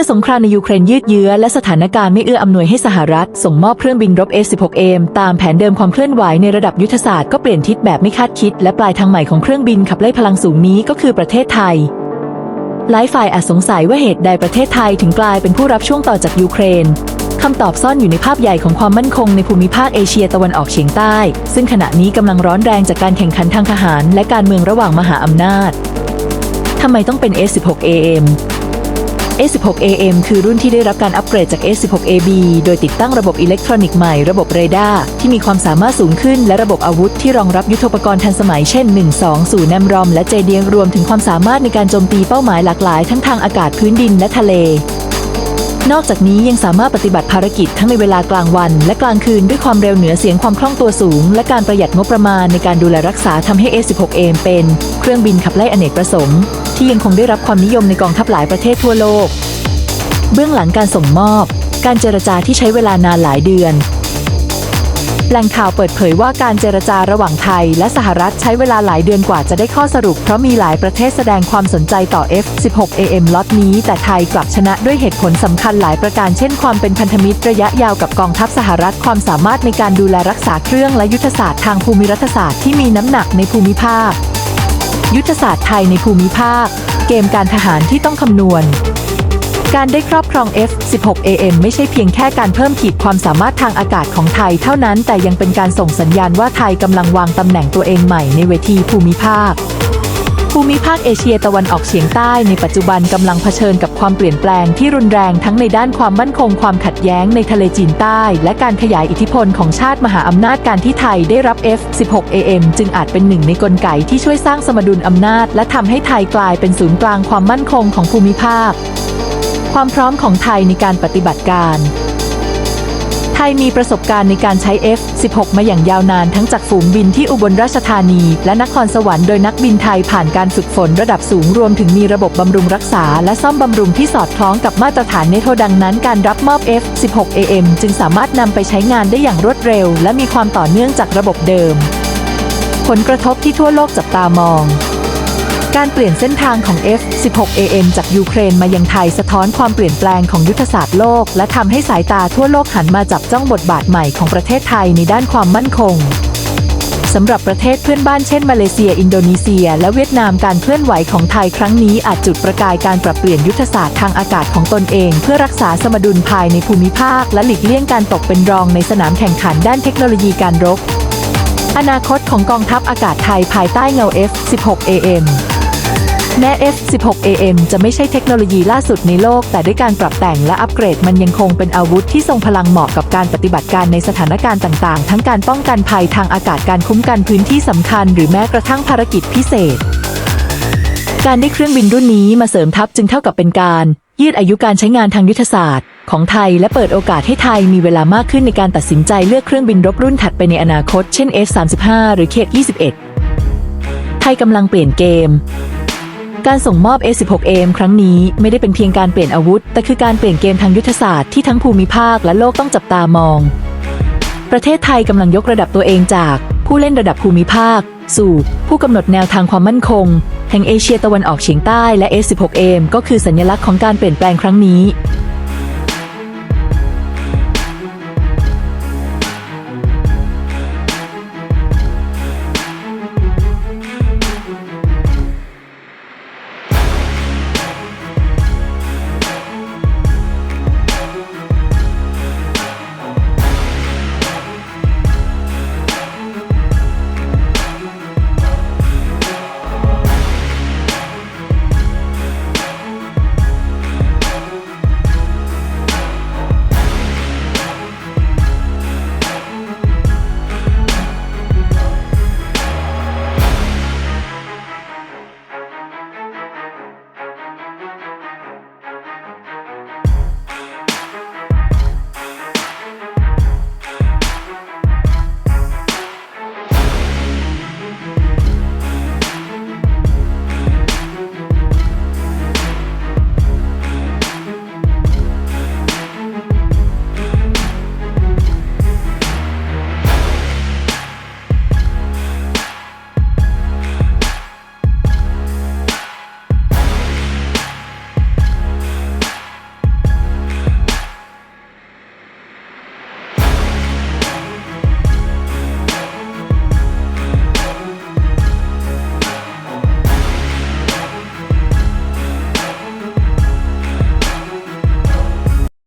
มื่อสงครามในยูเครนยืดเยื้อและสถานการณ์ไม่เอื้ออำนวยให้สหรัฐ ส่งมอบเครื่องบินรบ A-16M ตามแผนเดิมความเคลื่อนไหวในระดับยุทธศาสตร์ก็เปลี่ยนทิศแบบไม่คาดคิด และปลายทางใหม่ของเครื่องบินขับไล่พลังสูงนี้ก็คือประเทศไทยหลายฝ่ายอาจสงสัยว่าเหตุใดประเทศไทยถึงกลายเป็นผู้รับช่วงต่อจากยูเครนคำตอบซ่อนอยู่ในภาพใหญ่ของความมั่นคงในภูมิภาคเอเชียตะวันออกเฉียงใต้ ซึ่งขณะนี้กำลังร้อนแรงจากการแข่งขันทางทหาร และการเมืองระหว่างมหาอำนาจทำไมต้องเป็น S16AM S16AM คือรุ่นที่ได้รับการอัปเกรดจาก S16AB โดยติดตั้งระบบอิเล็กทรอนิกส์ใหม่ ระบบเรดาร์ที่มีความสามารถสูงขึ้น และระบบอาวุธที่รองรับยุทโธปกรณ์ทันสมัย เช่น 120แนมรอม และเจเดียงรวมถึงความสามารถในการโจมตีเป้าหมายหลากหลาย ทั้งทางอากาศพื้นดินและทะเล นอกจากนี้ยังสามารถปฏิบัติภารกิจทั้งในเวลากลางวัน และกลางคืนด้วยความเร็วเหนือเสียงความคล่องตัวสูง และการประหยัดงบประมาณในการดูแลรักษาทำให้ A16AM เป็นเครื่องบินขับไล่อเนกประสงค์ ที่ยังคงได้รับความนิยมในกองทัพหลายประเทศทั่วโลก เบื้องหลังการส่งมอบ การเจรจาที่ใช้เวลานานหลายเดือน แหล่งข่าวเปิดเผยว่าการเจรจาระหว่างไทย และสหรัฐใช้เวลาหลายเดือนกว่าจะได้ข้อสรุป เพราะมีหลายประเทศแสดงความสนใจต่อ F-16AM ล็อตนี้ แต่ไทยกลับชนะด้วยเหตุผลสำคัญหลายประการ เช่นความเป็นพันธมิตรระยะยาวกับกองทัพสหรัฐความสามารถในการดูแลรักษาเครื่องและยุทธศาสตร์ทางภูมิรัฐศาสตร์ที่มีน้ำหนักในภูมิภาค ยุทธศาสตร์ไทยในภูมิภาค เกมการทหารที่ต้องคำนวณ การได้ครอบครอง F-16AM ไม่ใช่เพียงแค่การเพิ่มขีดความสามารถทางอากาศของไทยเท่านั้น แต่ยังเป็นการส่งสัญญาณว่าไทยกำลังวางตำแหน่งตัวเองใหม่ในเวทีภูมิภาค ภูมิภาคเอเชียตะวันออกเฉียงใต้ในปัจจุบันกำลังเผชิญกับความเปลี่ยนแปลงที่รุนแรงทั้งในด้านความมั่นคงความขัดแย้งในทะเลจีนใต้ และการขยายอิทธิพลของชาติมหาอำนาจการที่ไทยได้รับ F-16AM จึงอาจเป็นหนึ่งในกลไกที่ช่วยสร้างสมดุลอำนาจ และทำให้ไทยกลายเป็นศูนย์กลางความมั่นคงของภูมิภาค ความพร้อมของไทยในการปฏิบัติการไทยมีประสบการณ์ในการใช้ F-16 มาอย่างยาวนานทั้งจากฝูงบินที่อุบลราชธานี และนครสวรรค์โดยนักบินไทยผ่านการฝึกฝนระดับสูงรวมถึงมีระบบบำรุงรักษา และซ่อมบำรุงที่สอดคล้องกับมาตรฐานเนโทดังนั้นการรับมอบ F-16AM จึงสามารถนำไปใช้งานได้อย่างรวดเร็ว และมีความต่อเนื่องจากระบบเดิม ผลกระทบที่ทั่วโลกจับตามอง การเปลี่ยนเส้นทางของ F-16AM จากยูเครนมายังไทยสะท้อนความเปลี่ยนแปลงของยุทธศาสตร์โลก และทำให้สายตาทั่วโลกหันมาจับจ้องบทบาทใหม่ของประเทศไทยในด้านความมั่นคงสำหรับประเทศเพื่อนบ้านเช่นมาเลเซีย อินโดนีเซีย และเวียดนามการเคลื่อนไหวของไทยครั้งนี้อาจจุดประกายการปรับเปลี่ยนยุทธศาสตร์ทางอากาศของตนเอง เพื่อรักษาสมดุลภายในภูมิภาค และหลีกเลี่ยงการตกเป็นรองในสนามแข่งขันด้านเทคโนโลยีการรบ อนาคตของกองทัพอากาศไทยภายใต้เงา F-16AM แม้ F-16AM จะไม่ใช่เทคโนโลยีล่าสุดในโลก แต่ด้วยการปรับแต่งและอัปเกรดมันยังคงเป็นอาวุธที่ทรงพลังเหมาะกับการปฏิบัติการในสถานการณ์ต่างๆ ทั้งการป้องกันภัยทางอากาศการคุ้มกันพื้นที่สำคัญ หรือแม้กระทั่งภารกิจพิเศษ การได้เครื่องบินรุ่นนี้มาเสริมทัพจึงเท่ากับเป็นการ ยืดอายุการใช้งานทางยุทธศาสตร์ ของไทยและเปิดโอกาสให้ไทยมีเวลามากขึ้นในการตัดสินใจเลือกเครื่องบินรบรุ่นถัดไปในอนาคต เช่น F-35 หรือ K-21 ไทยกำลังเปลี่ยนเกม การส่งมอบ A16M ครั้งนี้ไม่ได้เป็นเพียงการเปลี่ยนอาวุธ แต่คือการเปลี่ยนเกมทางยุทธศาสตร์ที่ทั้งภูมิภาคและโลกต้องจับตามอง ประเทศไทยกำลังยกระดับตัวเองจากผู้เล่นระดับภูมิภาค สู่ผู้กำหนดแนวทางความมั่นคงแห่งเอเชียตะวันออกเฉียงใต้และ A16M ก็คือสัญลักษณ์ของการเปลี่ยนแปลงครั้งนี้